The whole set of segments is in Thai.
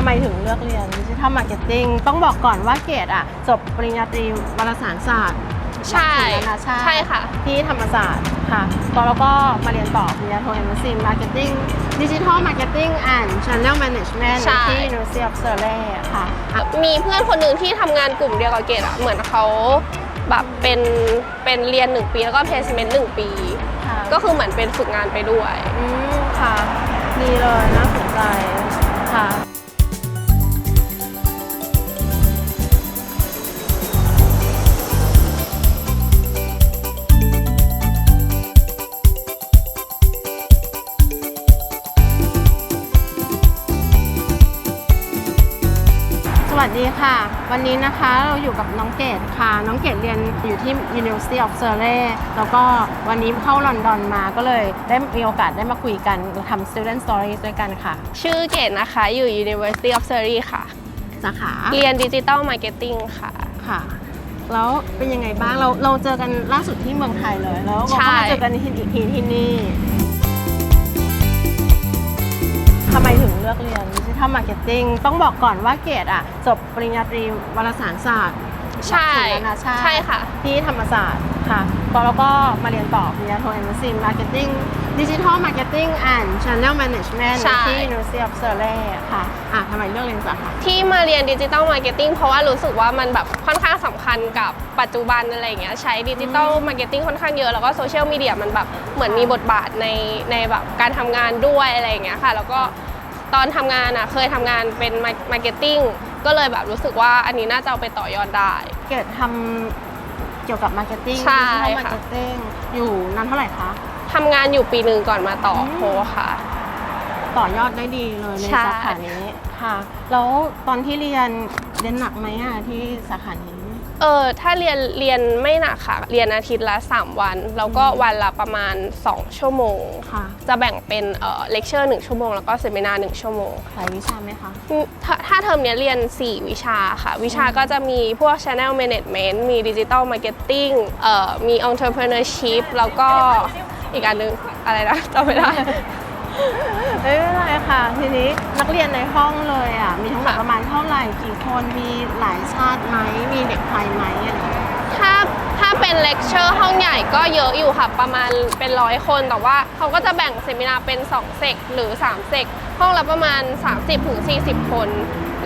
ำไมถึงเลือกเรียนดิจิทัลมาร์เก็ตติ้งต้องบอกก่อนว่าเกดอะจบปริญญาตรีวารสารศาสตร์ใช่หลักสูตรนานาชาติใช่ค่ะ ที่ธรรมศาสตร์ค่ะแล้วก็มาเรียนต่อปริญญาโทเอ็มซีมาร์เก็ตติ้งดิจิทัลมาร์เก็ตติ้งแอนด์ช n น e l Management ใช่ที่ University of Surrey ค่ะอะ มีเพื่อนคนหนึ่งที่ทำงานกลุ่มเดียวกับเกดอะเหมือนเขาแบบเป็นเป็นเรียน 1 ปีแล้วก็เพสเมนต์หนึ่งปีค่ะก็คือเหมือนเป็นฝึกงานไปด้วย อืมค่ะ ดีเลยน่าสนใจค่ะ ดีค่ะ วันนี้นะคะเราอยู่กับน้องเกดค่ะ น้องเกดเรียนอยู่ที่ University of Surrey แล้วก็วันนี้เข้าลอนดอนมาก็เลยได้มีโอกาสได้มาคุยกันทำ student stories ด้วยกันค่ะ ชื่อเกดนะคะอยู่ University of Surrey ค่ะ สาขาเรียนดิจิ t a ลมาร์เก็ตติ้งค่ะค่ะ แล้วเป็นยังไงบ้างเราเราเจอกันล่าสุดที่เมืองไทยเลย แล้วเราใช่ก็มาเจอกันที่อีกทีที่นี่ ทำไมถึงเลือกเรียนดิจิทัลมาร์เก็ตติ้งต้องบอกก่อนว่าเกดอะจบปริญญาตรีวารสารศาสตร์ใช่หลักสูตรนานาชาติใช่ค่ะ ที่ธรรมศาสตร์ค่ะแล้วก็มาเรียนต่อปริญญาโทเอ็มซีมาร์เก็ตติ้ง ดิจิทัลมาร์เก็ตติ้งแอนด์ช n น e l Management ใช่ ที่ University of Surrey ค่ะ อะทำไมเลือกเรียนสาขา ที่มาเรียนดิจิ t a ลมาร์เก็ตติ้งเพราะว่ารู้สึกว่ามันแบบค่อนข้างสำคัญกับปัจจุบันอะไรอย่างเงี้ยใช้ดิจิ t a ลมาร์เก็ตติ้งค่อนข้างเยอะ แล้วก็โซเชียลมีเดียมันแบบเหมือนมีบทบาทในในแบบการทำงานด้วยอะไรอย่างเงี้ยค่ะ แล้วก็ตอนทำงานอะเคยทำงานเป็นมาร์เก็ตติ้งก็เลยแบบรู้สึกว่าอันนี้น่าจะเอาไปต่อยอดได้ เกดทำเกี่ยวกับมาร์เก็ตติ้งใช่ดิจิทัลมาค่ะร์เก็ตติ้งอยู่นานเท่าไหร่คะ ทำงานอยู่ปีหนึ่งก่อนมาต่ออมโทค่ะ ต่อยอดได้ดีเลยในใช่ สาขานี้ค่ะ แล้วตอนที่เรียนเรียนหนักไหมอะที่สาขานี้ เออถ้าเรียนเรียนไม่หนักค่ะ เรียนอาทิตย์ละ 3 วัน แล้วก็วันละประมาณ 2 ชั่วโมง ค่ะจะแบ่งเป็นเอ่อเลคเชอร์หนึ่งชั่วโมงแล้วก็เซมินาร์หนึ่งชั่วโมง หลายวิชาไหมคะอืมถ้าถ้าเทอมเนี้ยเรียน 4 วิชาค่ะ วิชาก็จะมีพวก Channel Management มี Digital Marketing เอ่อมี Entrepreneurship แล้วก็ อีกอันหนึงอะไรนะจำไม่ได้ ไม่เป็นไรค่ะ ทีนี้นักเรียนในห้องเลยอะ มีทั้งหมดค่ะประมาณเท่าไหร่กี่คนมีหลายชาติไหมมีเด็กไทยไหมอะไรอย่างเงี้ยถ้าถ้าเป็นเลคเชอร์ห้องใหญ่ก็เยอะอยู่ค่ะ ประมาณเป็นร้อยคนแต่ว่าเขาก็จะแบ่งเซมินาเป็น 2 เซกหรือ 3 เซกห้องละประมาณ 30-40 คน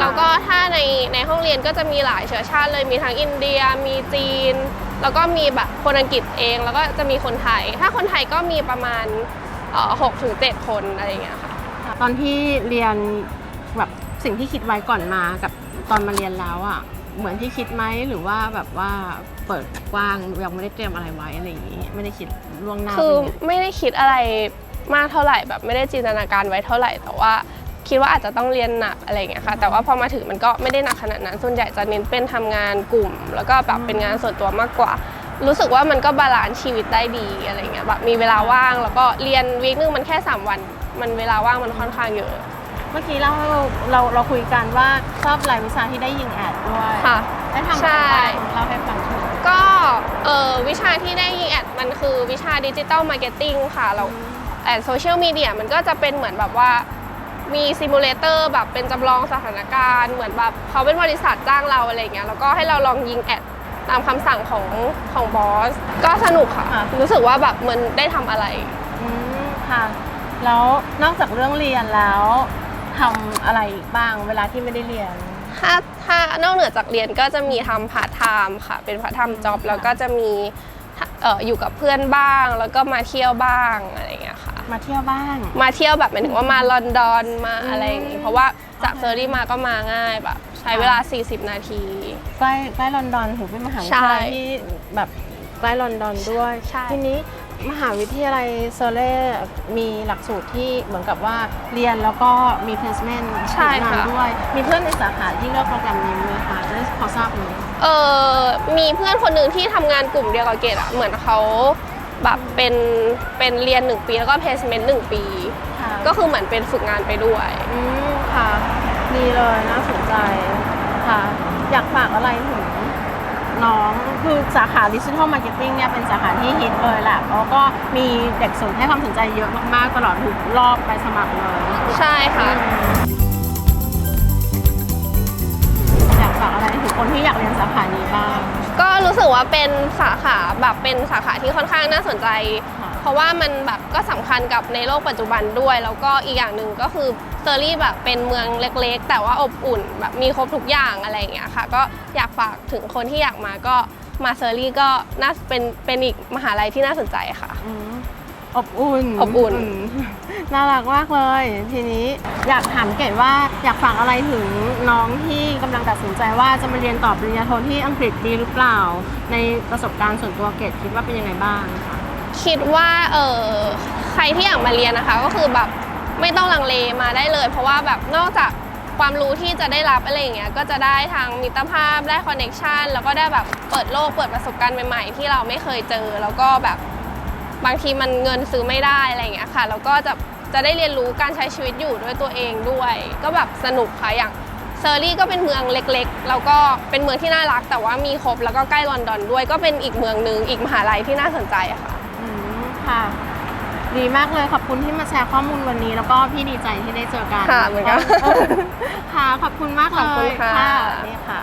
แล้วก็ถ้าในในห้องเรียนก็จะมีหลายเชื้อชาติเลยมีทั้งอินเดีย มีจีน แล้วก็มีแบบคนอังกฤษเอง แล้วก็จะมีคนไทย ถ้าคนไทยก็มีประมาณหกถึงเจ็ดคนอะไรอย่างเงี้ยค่ะ ตอนที่เรียนแบบสิ่งที่คิดไว้ก่อนมากับตอนมาเรียนแล้วอะเหมือนที่คิดไหมหรือว่าแบบว่าเปิดกว้างยังไม่ได้เตรียมอะไรไว้อะไรอย่างนี้ไม่ได้คิดล่วงหน้าคือเป็นไงไม่ได้คิดอะไรมากเท่าไหร่แบบไม่ได้จินตนาการไว้เท่าไหร่แต่ว่า คิดว่าอาจจะต้องเรียนหนักอะไรอย่างเงี้ยค่ะ แต่ว่าพอมาถึงมันก็ไม่ได้หนักขนาดนั้น ส่วนใหญ่จะเน้นเป็นทำงานกลุ่ม แล้วก็แบบเป็นงานส่วนตัวมากกว่า รู้สึกว่ามันก็บาลานซ์ชีวิตได้ดีอะไรเงี้ยแบบมีเวลาว่างแล้วก็เรียนวีคนึงมันแค่ 3 วัน มันเวลาว่างมันค่อนข้างเยอะ เมื่อกี้เราเราเราคุยกันว่าชอบรายวิชาที่ได้ยิงแอดด้วยค่ะได้ทำอะไรใช่บ้างเล่าให้ฟังทีก็เออวิชาที่ได้ยิงแอดมันคือวิชาดิจิตอลมาร์เก็ตติ้งค่ะเราแอนโซเชียลมีเดียมันก็จะเป็นเหมือนแบบว่า มีซิมูเลเตอร์แบบเป็นจำลองสถานการณ์ เหมือนแบบเขาเป็นบริษัทจ้างเราอะไรเงี้ยแล้วก็ให้เราลองยิงแอดตามคำสั่งของของบอส ก็สนุกค่ะ ค่ะ รู้สึกว่าแบบเหมันได้ทำอะไร อืมค่ะ แล้วนอกจากเรื่องเรียนแล้วทำอะไรอีกบ้างเวลาที่ไม่ได้เรียน ถ้าถ้านอกเหนือจากเรียนก็จะมีทำพาร์ทไทม์ค่ะ เป็นพาร์ทไทม์จ็อบแล้วก็จะมีเอ่ออยู่กับเพื่อนบ้าง แล้วก็มาเที่ยวบ้างอะไรเงี้ยค่ะ มาเที่ยวบ้าง มาเที่ยวแบบหมายถึงว่ามาลอนดอนมาอืมอะไรอย่างงี้เพราะว่าจากเซอร์รี่มาก็มาง่ายแบบใช้เวลา 40 นาที ใกล้ใกล้ลอนดอนถือเป็นมหาวิทใช่ยาลัยที่แบบใกล้ลอนดอนด้วยใช่ทีนี้มหาวิทยาลัยโซเล่มีหลักสูตรที่เหมือนกับว่าเรียนแล้วก็มี placement ใช่งานค่ะด้วย มีเพื่อนในสาขาที่เลือกโปรแกรมนี้ไหมคะจะได้พอทราบไหมเออมีเพื่อนคนหนึ่งที่ทำงานกลุ่มเดียวกับเกดอะเหมือนเขา แบบเป็นเป็นเรียน 1 ปีแล้วก็เพสเมนต์หนึ่งปี ค่ะก็คือเหมือนเป็นฝึกงานไปด้วย อืมค่ะ ดีเลยน่าสนใจค่ะ อยากฝากอะไรถึงน้องคือสาขาดิจิทัลมาร์เก็ตติ้งเนี่ยเป็นสาขาที่ฮิตเลยแหละแล้วก็มีเด็กสนให้ความสนใจเยอะมากๆ ตลอดทุกรอบไปสมัครเลยใช่ค่ะอืมคนที่อยากเรียนสาขานี้บ้างก็รู้สึก ว่าเป็นสาขาแบบเป็นสาขาที่ค่อนข้างน่าสนใจค่ะเพราะว่ามันแบบก็สำคัญกับในโลกปัจจุบันด้วย แล้วก็อีกอย่างหนึ่งก็คือเซอรี่แบบเป็นเมืองเล็กๆ แต่ว่าอบอุ่นแบบมีครบทุกอย่างอะไรอย่างเงี้ยค่ะ ก็อยากฝากถึงคนที่อยากมาก็มาเซอรี่ก็น่าเป็นเป็นอีกมหาลัยที่น่าสนใจค่ะ อืมอบอุ่นอบอุ่นมน่ารักมากเลย ทีนี้อยากถามเกดว่าอยากฝากอะไรถึงน้องที่กำลังตัดสินใจว่าจะมาเรียนต่อปริญญาโทที่อังกฤษดีหรือเปล่า ในประสบการณ์ส่วนตัวเกดคิดว่าเป็นยังไงบ้างคะคิดว่าเออใครที่อยากมาเรียนนะคะก็คือแบบไม่ต้องลังเลมาได้เลย เพราะว่าแบบนอกจากความรู้ที่จะได้รับอะไรอย่างเงี้ยก็จะได้ทางมิตรภาพได้คอนเน็ชันแล้วก็ได้แบบเปิดโลกเปิดประสบการณ์ใหม่ๆ ที่เราไม่เคยเจอแล้วก็แบบ บางทีมันเงินซื้อไม่ได้อะไรอย่างเงี้ยค่ะแล้วก็จะจะได้เรียนรู้การใช้ชีวิตอยู่ด้วยตัวเองด้วย ก็แบบสนุกค่ะอย่างเซอร์รี่ก็เป็นเมืองเล็กๆ แล้วก็เป็นเมืองที่น่ารัก แต่ว่ามีครบแล้วก็ใกล้ลอนดอนด้วย ก็เป็นอีกเมืองหนึ่งอีกมหาลัยที่น่าสนใจอะค่ะ อืมค่ะ ดีมากเลยขอบคุณที่มาแชร์ข้อมูลวันนี้ แล้วก็พี่ดีใจที่ได้เจอกันค่ะเหมือนกัน ค่ะขอบคุณมากเลยขอบคุณค่ะ นี่ค่ะ